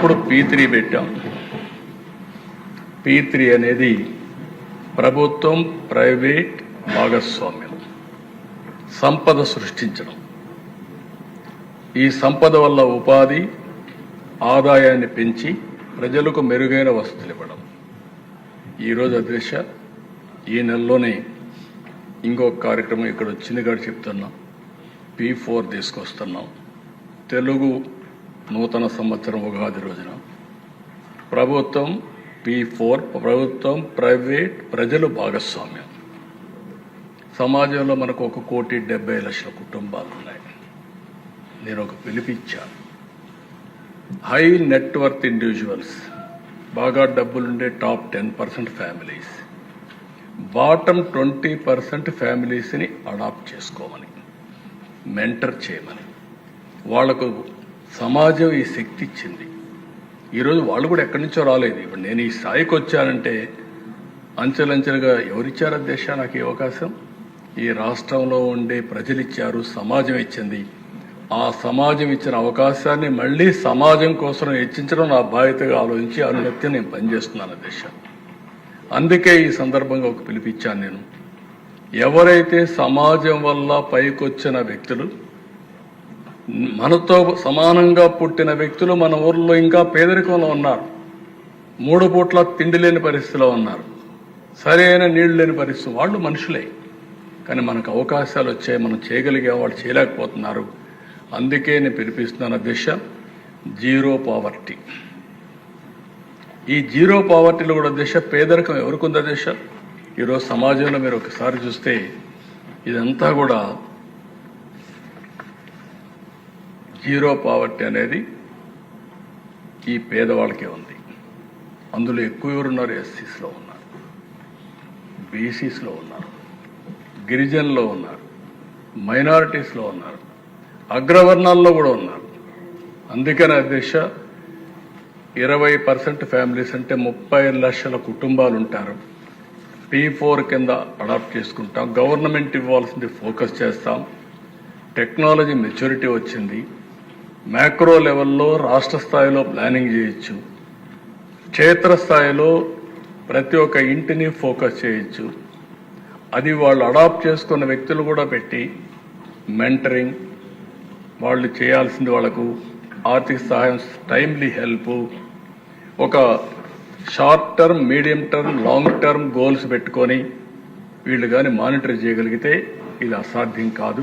ఇప్పుడు P three పెట్టాం. P three అనేది ప్రభుత్వం ప్రైవేట్ భాగస్వామ్యం. సంపద సృష్టించడం. ఈ సంపద వల్ల ఉపాధి ఆదాయాన్ని పెంచి ప్రజలకు మెరుగైన వసతులు ఇవ్వడం. ఈరోజు అధ్యక్ష ఈ నెలలోనే ఇంకొక కార్యక్రమం ఇక్కడ వచ్చింది కాదు చెప్తున్నాం. పీ ఫోర్ తీసుకొస్తున్నాం. తెలుగు నూతన సంవత్సరం ఉగాది రోజున. ప్రభుత్వం పీ ఫోర్ ప్రభుత్వం ప్రైవేట్ ప్రజలు భాగస్వామ్యం. సమాజంలో మనకు ఒక కోటి డెబ్బై లక్షల కుటుంబాలు ఉన్నాయి. నేను ఒక పిలిపిచ్చాను హై నెట్వర్త్ ఇండివిజువల్స్ బాగా డబ్బులుండే top ten percent families. Bottom twenty percent ఫ్యామిలీస్ని adopt చేసుకోమని మెంటర్ చేయమని. వాళ్ళకు సమాజం ఈ శక్తి ఇచ్చింది. ఈరోజు వాళ్ళు కూడా ఎక్కడి నుంచో రాలేదు. ఇప్పుడు నేను ఈ స్థాయికి వచ్చానంటే అంచెలంచెలుగా ఎవరిచ్చారు అధ్యక్ష నాకు ఈ అవకాశం? ఈ రాష్ట్రంలో ఉండే ప్రజలు ఇచ్చారు సమాజం ఇచ్చింది. ఆ సమాజం ఇచ్చిన అవకాశాన్ని మళ్ళీ సమాజం కోసం హెచ్చించడం నా బాధ్యతగా ఆలోచించి అనునిత్యం నేను పనిచేస్తున్నాను అధ్యక్ష అందుకే ఈ సందర్భంగా ఒక పిలిపించాను నేను. ఎవరైతే సమాజం వల్ల పైకొచ్చిన వ్యక్తులు మనతో సమానంగా పుట్టిన వ్యక్తులు మన ఊర్లో ఇంకా పేదరికంలో ఉన్నారు. మూడు పూట్ల తిండి లేని పరిస్థితిలో ఉన్నారు. సరైన నీళ్ళు లేని పరిస్థితి. వాళ్ళు మనుషులే. కానీ మనకు అవకాశాలు వచ్చాయి మనం చేయగలిగే వాళ్ళు చేయలేకపోతున్నారు. అందుకే నేను పిలిపిస్తున్నాను దిశ జీరో పావర్టీ. ఈ జీరో పావర్టీలో కూడా దిశ పేదరికం ఎవరికి ఉందా దిశ ఈరోజు సమాజంలో మీరు ఒకసారి చూస్తే ఇదంతా కూడా జీరో పావర్టీ అనేది ఈ పేదవాళ్ళకే ఉంది. అందులో ఎక్కువ ఎవరున్నారు? ఎస్సీస్లో ఉన్నారు. బీసీస్లో ఉన్నారు. గిరిజనులో ఉన్నారు. మైనారిటీస్లో ఉన్నారు. అగ్రవర్ణాల్లో కూడా ఉన్నారు. అందుకని అధ్యక్ష ఇరవై పర్సెంట్ ఫ్యామిలీస్ అంటే ముప్పై లక్షల కుటుంబాలు ఉంటారు. పీ ఫోర్ కింద అడాప్ట్ చేసుకుంటాం. గవర్నమెంట్ ఇవ్వాల్సింది ఫోకస్ చేస్తాం. టెక్నాలజీ మెచ్యూరిటీ వచ్చింది. మ్యాక్రో లెవెల్లో రాష్ట్ర స్థాయిలో ప్లానింగ్ చేయొచ్చు. క్షేత్రస్థాయిలో ప్రతి ఒక్క ఇంటిని ఫోకస్ చేయొచ్చు. అది వాళ్ళు అడాప్ట్ చేసుకున్న వ్యక్తులు కూడా పెట్టి మెంటరింగ్ వాళ్ళు చేయాల్సింది వాళ్ళకు ఆర్థిక సహాయం టైమ్లీ హెల్ప్ ఒక short term medium term long term goals పెట్టుకొని వీళ్ళు కానీ మానిటర్ చేయగలిగితే ఇది అసాధ్యం కాదు.